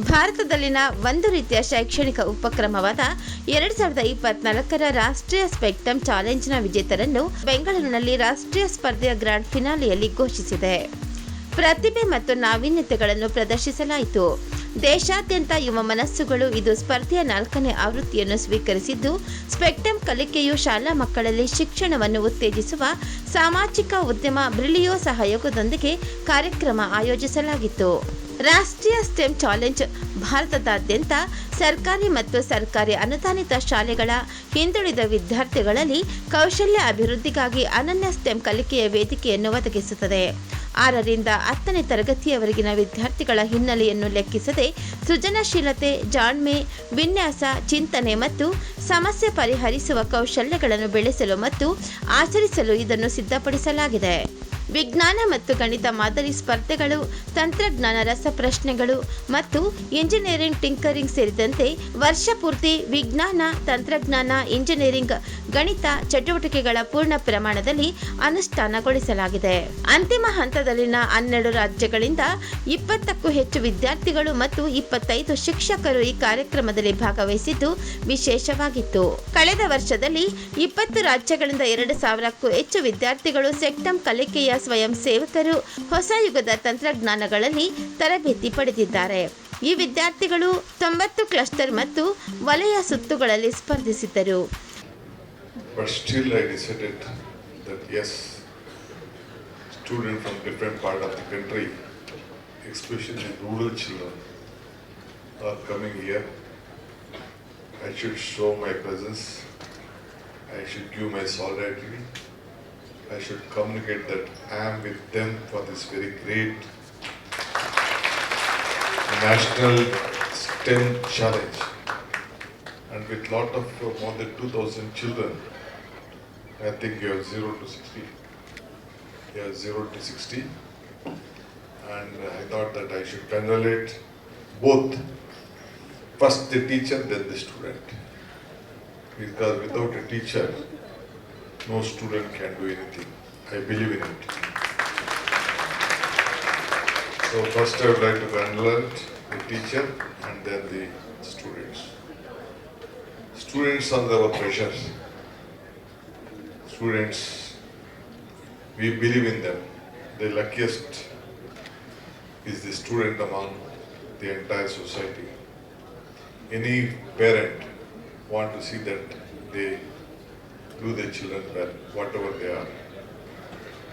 ಭಾರತದಲ್ಲಿನ ಒಂದು ರೀತಿಯ ಶೈಕ್ಷಣಿಕ ಉಪಕ್ರಮವಾದ ಎರಡ್ ಸಾವಿರದ ಇಪ್ಪತ್ನಾಲ್ಕರ ರಾಷ್ಟ್ರೀಯ ಸ್ಪೆಕ್ಟಮ್ ಚಾಲೆಂಜ್ನ ವಿಜೇತರನ್ನು ಬೆಂಗಳೂರಿನಲ್ಲಿ ರಾಷ್ಟ್ರೀಯ ಸ್ಪರ್ಧೆಯ ಗ್ರ್ಯಾಂಡ್ ಫಿನಾಲೆಯಲ್ಲಿ ಘೋಷಿಸಿದೆ. ಪ್ರತಿಭೆ ಮತ್ತು ನಾವೀನ್ಯತೆಗಳನ್ನು ಪ್ರದರ್ಶಿಸಲಾಯಿತು. ದೇಶಾದ್ಯಂತ ಯುವ ಮನಸ್ಸುಗಳು ಇದು ಸ್ಪರ್ಧೆಯ ನಾಲ್ಕನೇ ಆವೃತ್ತಿಯನ್ನು ಸ್ವೀಕರಿಸಿದ್ದು ಸ್ಪೆಕ್ಟಮ್ ಕಲಿಕೆಯು ಶಾಲಾ ಮಕ್ಕಳಲ್ಲಿ ಶಿಕ್ಷಣವನ್ನು ಉತ್ತೇಜಿಸುವ ಸಾಮಾಜಿಕ ಉದ್ಯಮ ಬ್ರಿಲಿಯೋ ಸಹಯೋಗದೊಂದಿಗೆ ಕಾರ್ಯಕ್ರಮ ಆಯೋಜಿಸಲಾಗಿತ್ತು. ರಾಷ್ಟ್ರೀಯ ಸ್ಟೆಮ್ ಚಾಲೆಂಜ್ ಭಾರತದಾದ್ಯಂತ ಸರ್ಕಾರಿ ಮತ್ತು ಸರ್ಕಾರಿ ಅನುದಾನಿತ ಶಾಲೆಗಳ ಹಿಂದುಳಿದ ವಿದ್ಯಾರ್ಥಿಗಳಲ್ಲಿ ಕೌಶಲ್ಯ ಅಭಿವೃದ್ಧಿಗಾಗಿ ಅನನ್ಯ ಸ್ಟೆಮ್ ಕಲಿಕೆಯ ವೇದಿಕೆಯನ್ನು ಒದಗಿಸುತ್ತದೆ. ಆರರಿಂದ ಹತ್ತನೇ ತರಗತಿಯವರೆಗಿನ ವಿದ್ಯಾರ್ಥಿಗಳ ಹಿನ್ನೆಲೆಯನ್ನು ಲೆಕ್ಕಿಸದೆ ಸೃಜನಶೀಲತೆ, ಜಾಣ್ಮೆ, ವಿನ್ಯಾಸ, ಚಿಂತನೆ ಮತ್ತು ಸಮಸ್ಯೆ ಪರಿಹರಿಸುವ ಕೌಶಲ್ಯಗಳನ್ನು ಬೆಳೆಸಲು ಮತ್ತು ಆಚರಿಸಲು ಇದನ್ನು ಸಿದ್ಧಪಡಿಸಲಾಗಿದೆ. ವಿಜ್ಞಾನ ಮತ್ತು ಗಣಿತ ಮಾದರಿ ಸ್ಪರ್ಧೆಗಳು, ತಂತ್ರಜ್ಞಾನ ರಸಪ್ರಶ್ನೆಗಳು ಮತ್ತು ಇಂಜಿನಿಯರಿಂಗ್ ಟಿಂಕರಿಂಗ್ ಸೇರಿದಂತೆ ವರ್ಷ ಪೂರ್ತಿ ವಿಜ್ಞಾನ, ತಂತ್ರಜ್ಞಾನ ಇಂಜಿನಿಯರಿಂಗ್ ಗಣಿತ ಚಟುವಟಿಕೆಗಳ ಪೂರ್ಣ ಪ್ರಮಾಣದಲ್ಲಿ ಅನುಷ್ಠಾನಗೊಳಿಸಲಾಗಿದೆ. ಅಂತಿಮ ಹಂತದಲ್ಲಿನ ಹನ್ನೆರಡು ರಾಜ್ಯಗಳಿಂದ ಇಪ್ಪತ್ತಕ್ಕೂ ಹೆಚ್ಚು ವಿದ್ಯಾರ್ಥಿಗಳು ಮತ್ತು ಇಪ್ಪತ್ತೈದು ಶಿಕ್ಷಕರು ಈ ಕಾರ್ಯಕ್ರಮದಲ್ಲಿ ಭಾಗವಹಿಸಿದ್ದು ವಿಶೇಷವಾಗಿತ್ತು. ಕಳೆದ ವರ್ಷದಲ್ಲಿ ಇಪ್ಪತ್ತು ರಾಜ್ಯಗಳಿಂದ ಎರಡು ಸಾವಿರಕ್ಕೂ ಹೆಚ್ಚು ವಿದ್ಯಾರ್ಥಿಗಳು ಸೆಕ್ಟಂ ಕಲಿಕೆಯ ಸ್ವಯಂ ಸೇವಕರು ಹೊಸ ಯುಗದ ತಂತ್ರಜ್ಞಾನಗಳಲ್ಲಿ ತರಬೇತಿ ಪಡೆದಿದ್ದಾರೆ ಈ ವಿದ್ಯಾರ್ಥಿಗಳು ತೊಂಬತ್ತು ಕ್ಲಸ್ಟರ್ ಮತ್ತು ವಲಯ ಸುತ್ತುಗಳಲ್ಲಿ ಸ್ಪರ್ಧಿಸಿದ್ದರು especially rural children, are coming here. I should show my presence. I should give my solidarity. I should communicate that I am with them for this very great national STEM challenge. And with lot of uh, more than 2000 children, I think you have 0 to 60. You have 0 to 60. And I thought that I should congratulate both, first the teacher, then the student. Because without a teacher, no student can do anything. I believe in it. So first I would like to congratulate the teacher and then the students. Students are our treasure. Students, we believe in them. The luckiest is the student among the entire society. Any parent want to see that they do their children whatever they are.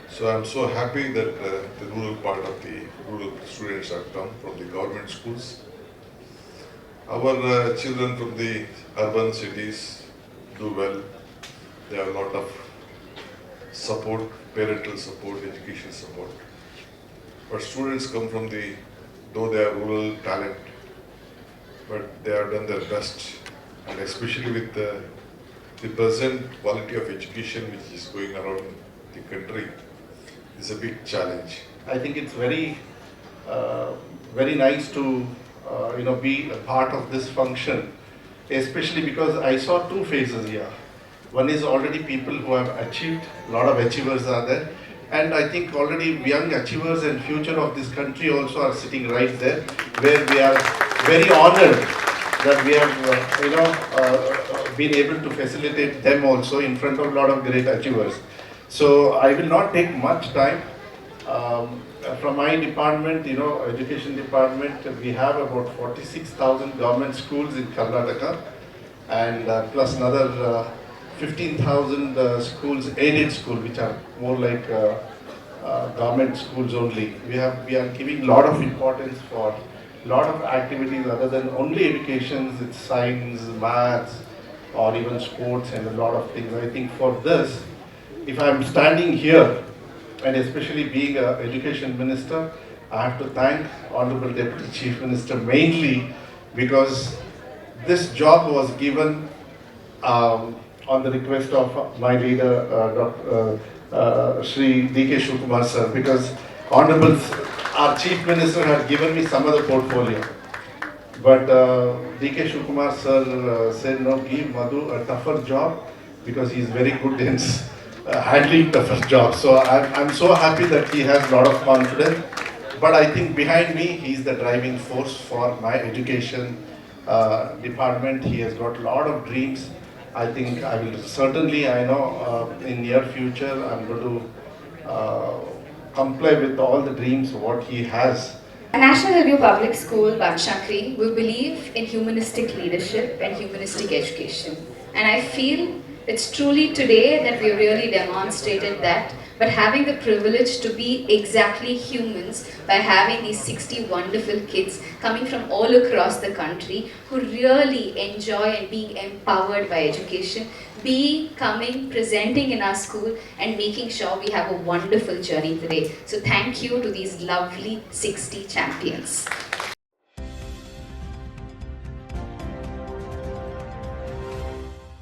So I'm so happy that uh, the rural part of the rural students have come from the government schools. Our uh, children from the urban cities do well. They have a lot of support, parental support, education support. But students come from the, though they are rural talent, but they have done their best. And especially with the, the present quality of education which is going around the country, is a big challenge. I think it's very, uh, very nice to, uh, you know, be a part of this function, especially because I saw two phases here. One is already people who have achieved, a lot of achievers are there, and I think already young achievers and future of this country also are sitting right there, where we are very honored that we have, uh, you know, uh, been able to facilitate them also in front of a lot of great achievers. So I will not take much time. Um, from my department, you know, education department, we have about 46,000 government schools in Karnataka and uh, plus another uh, 15,000 uh, schools, aided school, which are more like uh, uh, government schools only. We have, we are giving a lot of importance for lot of activities other than only education, it's science, maths, or even sports and a lot of things. I think for this, if I'm standing here, and especially being an education minister, I have to thank Honorable Deputy Chief Minister mainly because this job was given um, on the request of my leader, uh, Dr. Uh, uh, Shri D.K. Shukumar sir, because Honorable our Chief Minister had given me some other portfolio. But uh, D.K. Shukumar sir uh, said, no, give Madhu a tougher job because he is very good in uh, handling tougher jobs. So I'm, I'm so happy that he has a lot of confidence. but I think behind me, he's the driving force for my education uh, department. He has got a lot of dreams. I think I will certainly, I know uh, in near future, I'm going to uh, comply with all the dreams what he has. At National Review Public School, Banshankri, we believe in humanistic leadership and humanistic education. And I feel it's truly today that we really demonstrated that. But having the privilege to be exactly humans by having these 60 wonderful kids coming from all across the country who really enjoy and being empowered by education, being, coming, presenting in our school, and making sure we have a wonderful journey today. So, thank you to these lovely 60 champions.